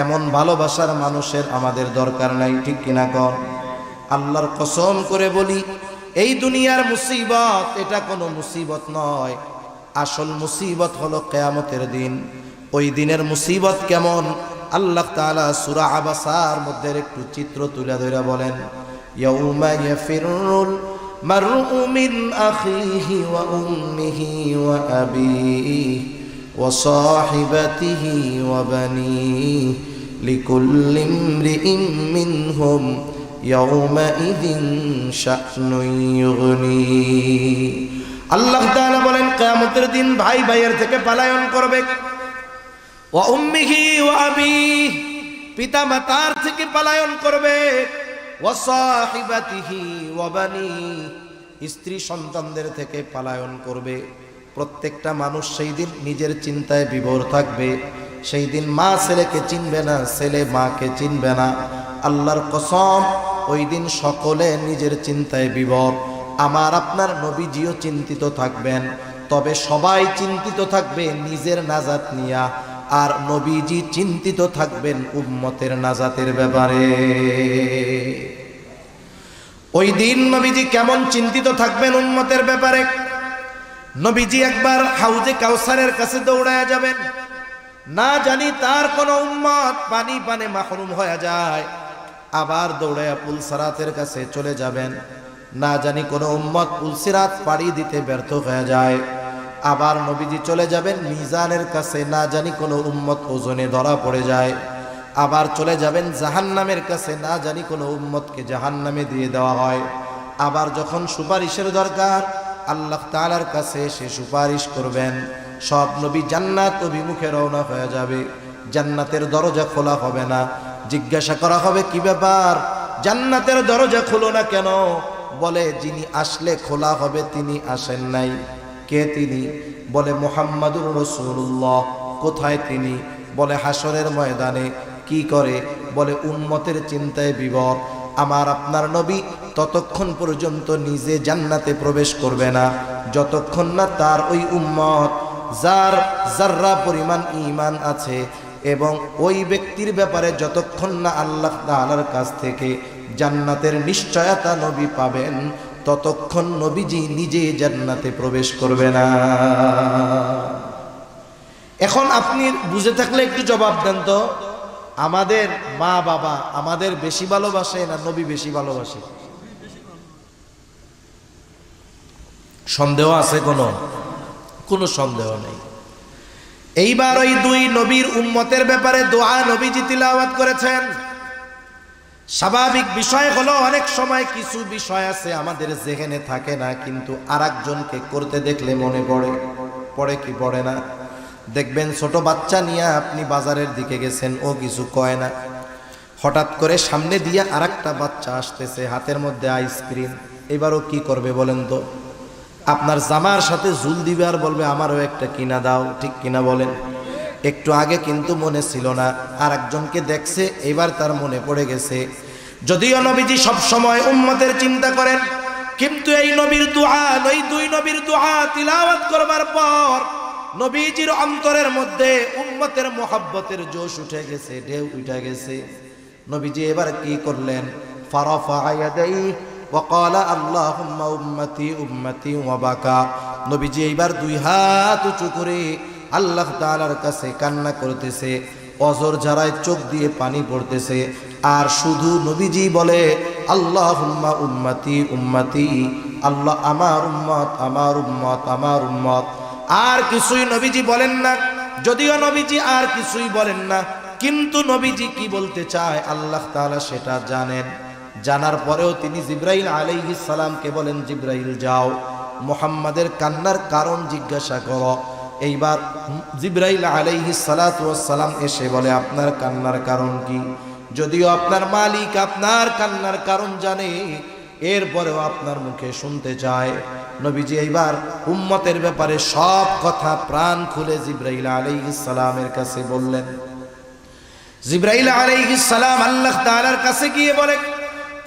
এমন ভালোবাসার মানুষের আমাদের দরকার নাই, ঠিক কিনা কর আল্লাহর কসম করে বলি, এই দুনিয়ার মুসিবত, এটা কোনো মুসিবত নয়। আসল মুসিবত হলো কেয়ামতের দিন। ওই দিনের মুসিবত কেমন? আল্লাহ তাআলা সুরা আবাসার মধ্যে একটু চিত্র তুলে ধরে বলেন, ইয়াউমা ইয়াফিরুল মারউ মিন আখিহি ওয়া উম্মিহি ওয়া আবিহি। وصاحبته وبنيه لكل امرئ منهم يومئذ شأن يغنيه আল্লাহ তাআলা বলেন কিয়ামতের দিন ভাই ভাইয়ের থেকে পলায়ন করবে ওয়া উম্মিহি ওয়া আবিহি পিতা মাতার থেকে পলায়ন করবে ওয়া সাহিবাতিহি ওয়া বানিহি স্ত্রী সন্তানদের থেকে পলায়ন করবে প্রত্যেকটা মানুষ সেই দিন নিজের চিন্তায় বিভোর থাকবে। সেই দিন মা ছেলেকে চিনবে না, ছেলে মাকে চিনবে না। আল্লাহর কসম, ওই দিন সকলে নিজের চিন্তায় বিভোর। আমার আপনার নবীজিও চিন্তিত থাকবেন, তবে সবাই চিন্তিত থাকবে নিজের নাজাত নিয়া। আর নবীজি চিন্তিত থাকবেন উম্মতের নাজাতের ব্যাপারে। ওই দিন নবীজি কেমন চিন্তিত থাকবেন উম্মতের ব্যাপারে? নবীজি একবার হাউজে কাউসারের কাছে দৌড়ায় যাবেন। না জানি তার কোন উম্মত পানি পানে মাহরুম হয়ে যায়। আবার দৌড়ায় পুলসারাতের কাছে চলে যাবেন। না জানি কোন উম্মত পুলসিরাত পাড়ি দিতে ব্যর্থ হয়ে যায়। আবার নবীজি চলে যাবেন মিজানের কাছে। না জানি কোনো উম্মত ওজনে ধরা পড়ে যায়। আবার চলে যাবেন জাহান্নামের কাছে। না জানি কোনো উম্মতকে জাহান্নামে দিয়ে দেওয়া হয়। আবার যখন সুপারিশের দরকার আল্লাহ তালার কাছে সে সুপারিশ করবেন। সব নবী জান্নাত অভিমুখে রওনা হয়ে যাবে। জান্নাতের দরজা খোলা হবে না। জিজ্ঞাসা করা হবে, কি ব্যাপার? জান্নাতের দরজা খোলো না কেন? বলে, যিনি আসলে খোলা হবে, তিনি আসেন নাই। কে তিনি? বলে, মোহাম্মদুর রসুল্লাহ কোথায় তিনি? বলে হাসরের ময়দানে। কি করে? বলে উন্মতের চিন্তায় বিবর। আমার, আপনার নবী ততক্ষণ পর্যন্ত নিজে জান্নাতে প্রবেশ করবে না। যতক্ষণ না তার ওই উম্মত, যার যার্রা পরিমাণ ইমান আছে এবং ওই ব্যক্তির ব্যাপারে যতক্ষণ না আল্লাহ তাআলার কাছ থেকে জান্নাতের নিশ্চয়তা নবী পাবেন, ততক্ষণ নবীজি নিজে জান্নাতে প্রবেশ করবে না। এখন আপনি বুঝে থাকলে একটু জবাব দেন তো। আমাদের মা বাবা আমাদের বেশি ভালোবাসে না নবী বেশি ভালোবাসে? সন্দেহ আছে কোনো? কোনো সন্দেহ নেই। এইবার ওই দুই নবীর উম্মতের ব্যাপারে দোয়া নবীজি তিলাওয়াত করেছেন। স্বাভাবিক বিষয় হলো, অনেক সময় কিছু বিষয় আছে আমাদের যেখানে থাকে না, কিন্তু আর একজনকে করতে দেখলে মনে পড়ে। পড়ে কি পড়ে না? দেখবেন ছোট বাচ্চা নিয়ে আপনি বাজারের দিকে গেছেন, ও কিছু কয় না। হঠাৎ করে সামনে দিয়ে আর বাচ্চা আসতেছে, হাতের মধ্যে আইসক্রিম। এবারও কি করবে বলেন তো? আপনার জামার সাথে ঝুল দিবে আর বলবে, আমারও একটা কিনা দাও। ঠিক কিনা বলেন। একটু আগে কিন্তু মনে ছিল না। আর একজনকে দেখছে, এবার তার মনে পড়ে গেছে। যদিও নবীজি সব সময় উম্মতের চিন্তা করেন, কিন্তু এই নবীর দোয়া ওই দুই নবীর দোয়া তিলাওয়াত করবার পর নবীজির অন্তরের মধ্যে উম্মতের মোহাব্বতের জোশ উঠে গেছে, ঢেউ উঠে গেছে। নবীজি এবার কি করলেন? ফারাফা আয়াদাই ওয়াকালা আল্লাহ উম্মতি উম্মতি ওয়াবাকা নবীজি এইবার দুই হাত উঁচু করে আল্লাহ তাআলার কাছে কান্না করতেছে, অজর জারায় চোখ দিয়ে পানি পড়তেছে। আর শুধু নবীজি বলে আল্লাহ উম্মতি উম্মতি, আল্লাহ আমার উম্মত আমার উম্মত আমার উম্মত। আর কিছুই নবীজি বলেন না, যদিও নবীজি আর কিছুই বলেন না, কিন্তু নবীজি কি বলতে চায়, আল্লাহ তালা সেটা জানেন। জানার পরেও তিনি জিব্রাইল আলাইহিস সালামকে বলেন, জিব্রাইল, যাও। মোহাম্মদের কান্নার কারণ জিজ্ঞাসা করো। এইবার জিব্রাইল আলাইহিস সালাম এসে বলে, আপনার কান্নার কারণ কি? যদিও আপনার মালিক আপনার কান্নার কারণ জানে, এরপরেও আপনার মুখে শুনতে চায়। নবীজি এইবার উম্মতের ব্যাপারে সব কথা প্রাণ খুলে জিব্রাইল সালামের কাছে বললেন। জিব্রাইল সালাম আল্লাহ তাআলার কাছে গিয়ে বলে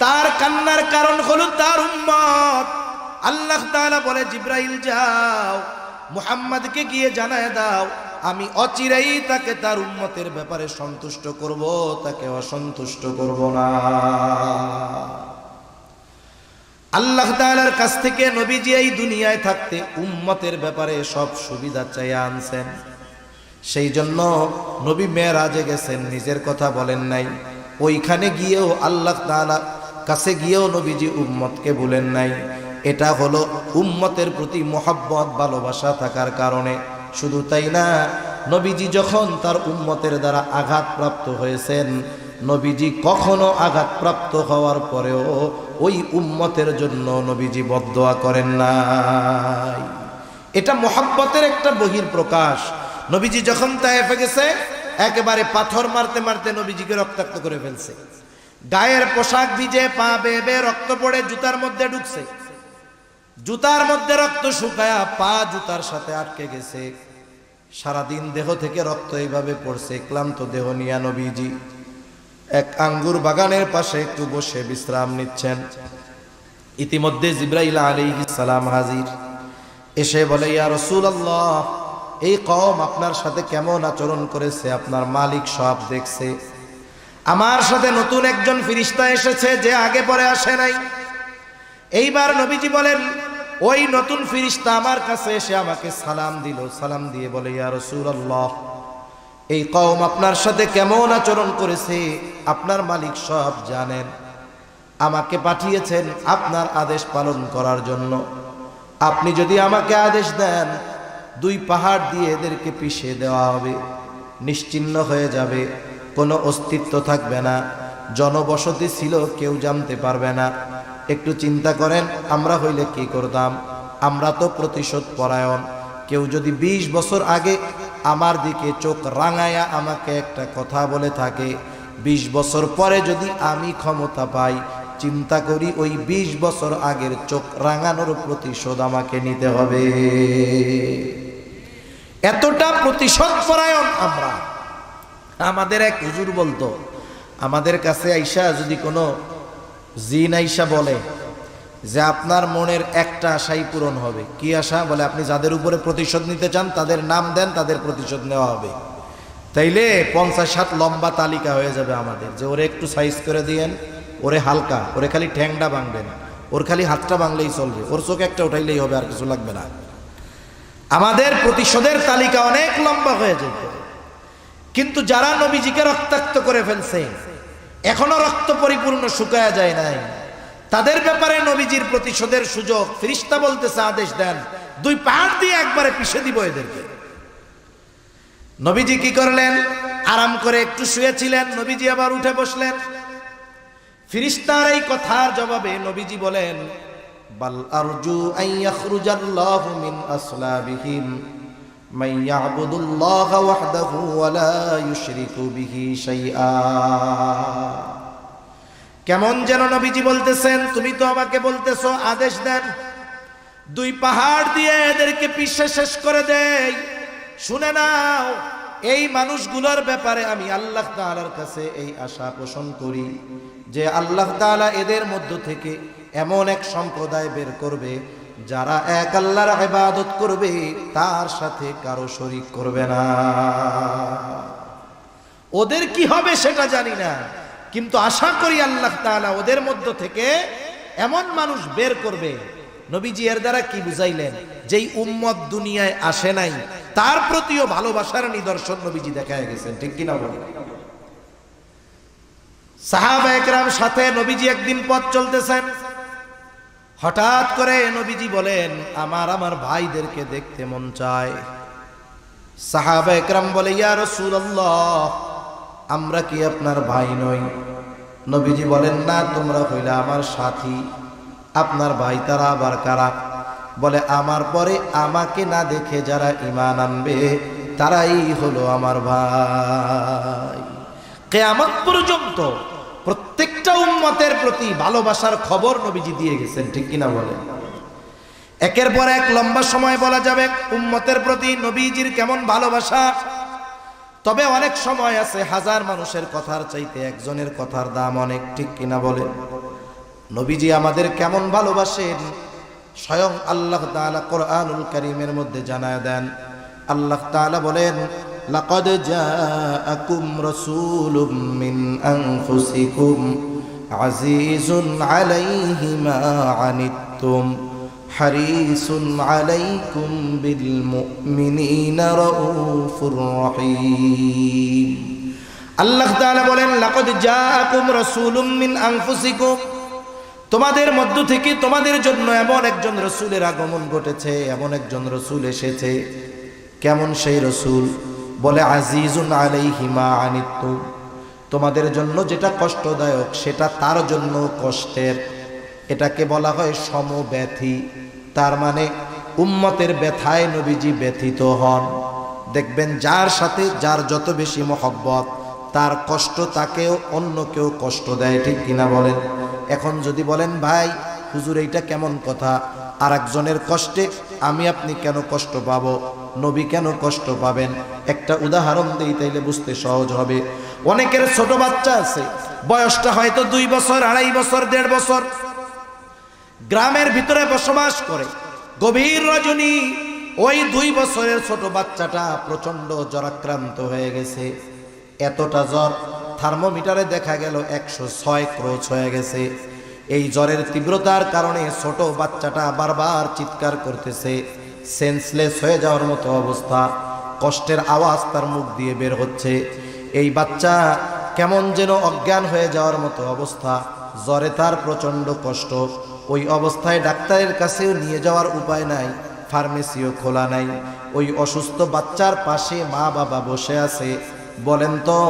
তার কান্নার কারণ হলো তার উম্মত। আল্লাহ তাআলা বলে, জিব্রাইল, যাও, মুহাম্মাদকে গিয়ে জানায় দাও, আমি অচিরেই তাকে তার উম্মতের ব্যাপারে সন্তুষ্ট করব, তাকে অসন্তুষ্ট করব না। আল্লাহ তাআলার কাছ থেকে নবীজি এই দুনিয়ায় থাকতে উম্মতের ব্যাপারে সব সুবিধা চাইয়া আনছেন। সেই জন্য নবী মেয়েরাজে গেছেন, নিজের কথা বলেন নাই। ওইখানে গিয়েও আল্লাহ তাআলা কাছে গিয়েও নবীজি উম্মতকে বলেন নাই। এটা হলো উম্মতের প্রতি মোহাব্বত, ভালোবাসা থাকার কারণে। শুধু তাই না, নবীজি যখন তার উম্মতের দ্বারা আঘাতপ্রাপ্ত হয়েছেন, নবীজি কখনো আঘাতপ্রাপ্ত হওয়ার পরেও ওই উম্মতের জন্য নবীজি বদোয়া করেন নাই। এটা মোহাব্বতের একটা বহির প্রকাশ নবীজি যখন তায়েফে গেছে, একেবারে পাথর মারতে মারতে নবীজিকে রক্তাক্ত করে ফেলছে। গায়ের পোশাক ভিজে পা বেয়ে রক্ত পড়ে জুতার মধ্যে ঢুকছে। জুতার মধ্যে রক্ত শুকায়া পা জুতার সাথে আটকে গেছে। সারাদিন দেহ থেকে রক্ত এইভাবে পড়ছে, ক্লান্ত দেহ নিয়া নবীজি। এক আঙ্গুর বাগানের পাশে একটু বসে বিশ্রাম নিচ্ছেন। ইতিমধ্যে জিব্রাইল আলাইহিস সালাম হাজির। এসে বলে, ইয়া রাসূলুল্লাহ, এই কওম আপনার সাথে কেমন আচরণ করেছে? আপনার মালিক সব দেখছে। আমার সাথে নতুন একজন ফিরিস্তা এসেছে যে আগে পরে আসে নাই। এইবার নবীজি বলেন, ওই নতুন ফিরিস্তা আমার কাছে এসে আমাকে সালাম দিল। সালাম দিয়ে বলে, ইয়া রাসূলুল্লাহ, এই কওম আপনার সাথে কেমন আচরণ করেছে? আপনার মালিক সব জানেন। আমাকে পাঠিয়েছেন আপনার আদেশ পালন করার জন্য। আপনি যদি আমাকে আদেশ দেন, দুই পাহাড় দিয়ে এদেরকে পিষে দেওয়া হবে। নিশ্চিন্ন হয়ে যাবে। কোনো অস্তিত্ব থাকবে না। জনবসতি ছিল, কেউ জানতে পারবে না। একটু চিন্তা করেন, আমরা হইলে কি করতাম? আমরা তো প্রতিশোধ পরায়ণ। কেউ যদি ২০ বছর আগে আমার দিকে চোখ রাঙায়া আমাকে একটা কথা বলে থাকে ২০ বছর পরে যদি আমি ক্ষমতা পাই, চিন্তা করি ওই ২০ বছর আগের চোখ রাঙানোর প্রতিশোধ আমাকে নিতে হবে। এতটা প্রতিশোধ পরায়ণ আমরা। আমাদের এক হুজুর বলতো, আমাদের কাছে আইসা যদি কোনো জিন আইসা বলে যে আপনার মনের একটা আশাই পূরণ হবে, কি আশা? বলে, আপনি যাদের উপরে প্রতিশোধ নিতে চান, তাদের নাম দেন, তাদের প্রতিশোধ নেওয়া হবে। তাইলে পঞ্চাশ সাত লম্বা তালিকা হয়ে যাবে আমাদের, যে ওরে একটু সাইজ করে দিয়েন, ওরে হালকা, ওরে খালি ঠ্যাংটা ভাঙবেন, ওর খালি হাতটা ভাঙলেই চলবে, ওর চোখ একটা উঠাইলেই হবে, আর কিছু লাগবে না। আমাদের প্রতিশোধের তালিকা অনেক লম্বা হয়ে যেত কিন্তু যারা নবীজিকে রক্তাক্ত করে ফেলছে, এখনও রক্ত পরিপূর্ণ শুকায়া যায় নাই। তাদের ব্যাপারে নবীজির প্রতিশোধের সুযোগ ফিরিস্তা বলতেছে, আদেশ দেন, দুই পাহাড় দিয়ে একবারে পিষে দিব এদেরকে। নবীজি কি করলেন? আরাম করে একটু শুয়েছিলেন, নবীজি আবার উঠে বসলেন। ফিরিস্তার এই কথার জবাবে নবীজি বলেন, বাল আরজু আন ইয়াখরুজাল্লাহু মিন আসলাবিহিম। মান ইয়াবুদুল্লাহ ওয়াহদাহু ওয়া লা ইউশরিকু বিহি শাইআ। কেমন যেন নবীজি বলতেছেন, তুমি তো আমাকে বলতেছো আদেশ দেন। দুই পাহাড় দিয়ে এদেরকে পিষে শেষ করে দেই। শুনে নাও, এই মানুষগুলোর ব্যাপারে আমি আল্লাহ তাআলার কাছে এই আশা পোষণ করি যে আল্লাহ তাআলা এদের মধ্য থেকে এমন এক সম্প্রদায় বের করবে যারা এক আল্লাহর ইবাদত করবে, তার সাথে কারও শরীক করবে না। ওদের কি হবে সেটা জানি না। কিন্তু আশা করি আল্লাহ তাআলা ওদের মধ্য থেকে এমন মানুষ বের করবে। নবীজি এর দ্বারা কি বুঝাইলেন? যেই উম্মত দুনিয়ায় আসে নাই, তার প্রতিও ভালোবাসার নিদর্শন নবীজি দেখায় গেছেন। ঠিক কিনা বলেন সাহাবা একরাম সাথে নবীজি একদিন পথ চলতেছেন। হঠাৎ করে নবীজি বলেন, আমার আমার ভাইদেরকে দেখতে মন চায়। সাহাবা একরাম বলে, ইয়া রাসূলুল্লাহ, আমরা কি আপনার ভাই নই? নবীজি বলেন, না, তোমরা হইলে আমার সাথী। আপনার ভাই তারা আবার কারা? বলে, আমার পরে আমাকে না দেখে যারা ইমান আনবে, তারাই হলো আমার ভাই। কেয়ামত পর্যন্ত উম্মতের প্রতি ভালোবাসার খবর নবীজি দিয়ে গেছেন, ঠিক কিনা বলে একের পর এক লম্বা সময় বলা যাবে, উম্মতের প্রতি নবীজির কেমন ভালোবাসা? তবে অনেক সময় আছে, হাজার মানুষের কথার চাইতে একজনের কথার দাম অনেক, ঠিক কিনা বলে নবীজি আমাদের কেমন ভালোবাসেন? স্বয়ং আল্লাহ তাআলা কোরআনুল কারীমের মধ্যে জানায় দেন, আল্লাহ তাআলা বলেন, লাকাদ জাআকুম রাসূলুম মিন আনফুসিকুম। আলাইহি মা আনিত্তুম হারিসুন আলাইকুম বিল মুমিনিনা রাউফুর রহিম। আল্লাহ তাআলা বলেন, লাকাদ জাআকুম রাসূলুম মিন আনফুসিকুম, তোমাদের মধ্য থেকে তোমাদের জন্য এমন একজন রসুলের আগমন ঘটেছে, এমন একজন রসুল এসেছে। কেমন সেই রসুল? বলে, আজিজুন আলাইহিমা আনিত্য তোমাদের জন্য যেটা কষ্টদায়ক, সেটা তার জন্য কষ্টের। এটাকে বলা হয় সমব্যথী। তার মানে উম্মতের ব্যথায় নবীজি ব্যথিত হন। দেখবেন যার সাথে যার যত বেশি মহব্বত, তার কষ্ট তাকেও অন্য কেউ কষ্ট দেয়, ঠিক কিনা বলেন? এখন যদি বলেন, ভাই, হুজুর, এইটা কেমন কথা? আর একজনের কষ্টে আমি আপনি কেন কষ্ট পাবো? নবী কেন কষ্ট পাবেন? একটা উদাহরণ দিই তাইলে বুঝতে সহজ হবে। অনেকের ছোট বাচ্চা আছে। বয়সটা হয়তো দুই বছর, আড়াই বছর, দেড় বছর। গ্রামের ভিতরে বসবাস করে। গভীর রজনী ওই দুই বছরের ছোট বাচ্চাটা প্রচণ্ড জ্বরাক্রান্ত হয়ে গেছে। এতটা জ্বর থার্মোমিটারে দেখা গেল একশো ছয় ক্রোচ হয়ে গেছে। এই জ্বরের তীব্রতার কারণে ছোট বাচ্চাটা বারবার চিৎকার করতেছে। সেন্সলেস হয়ে যাওয়ার মতো অবস্থা। কষ্টের আওয়াজ তার মুখ দিয়ে বের হচ্ছে। এই বাচ্চা কেমন যেন অজ্ঞান হয়ে যাওয়ার মতো অবস্থা। জ্বরে তার প্রচণ্ড কষ্ট। ওই অবস্থায় ডাক্তারের কাছেও নিয়ে যাওয়ার উপায় নাই, ফার্মেসিও খোলা নাই। ওই অসুস্থ বাচ্চার পাশে মা বাবা বসে আছে। বলেন তো,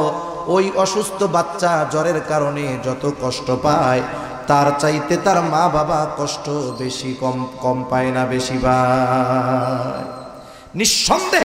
ওই অসুস্থ বাচ্চা জ্বরের কারণে যত কষ্ট পায়, তার চাইতে তার মা বাবা কষ্ট বেশি কম কম পায় না বেশি বা নিঃসন্দেহে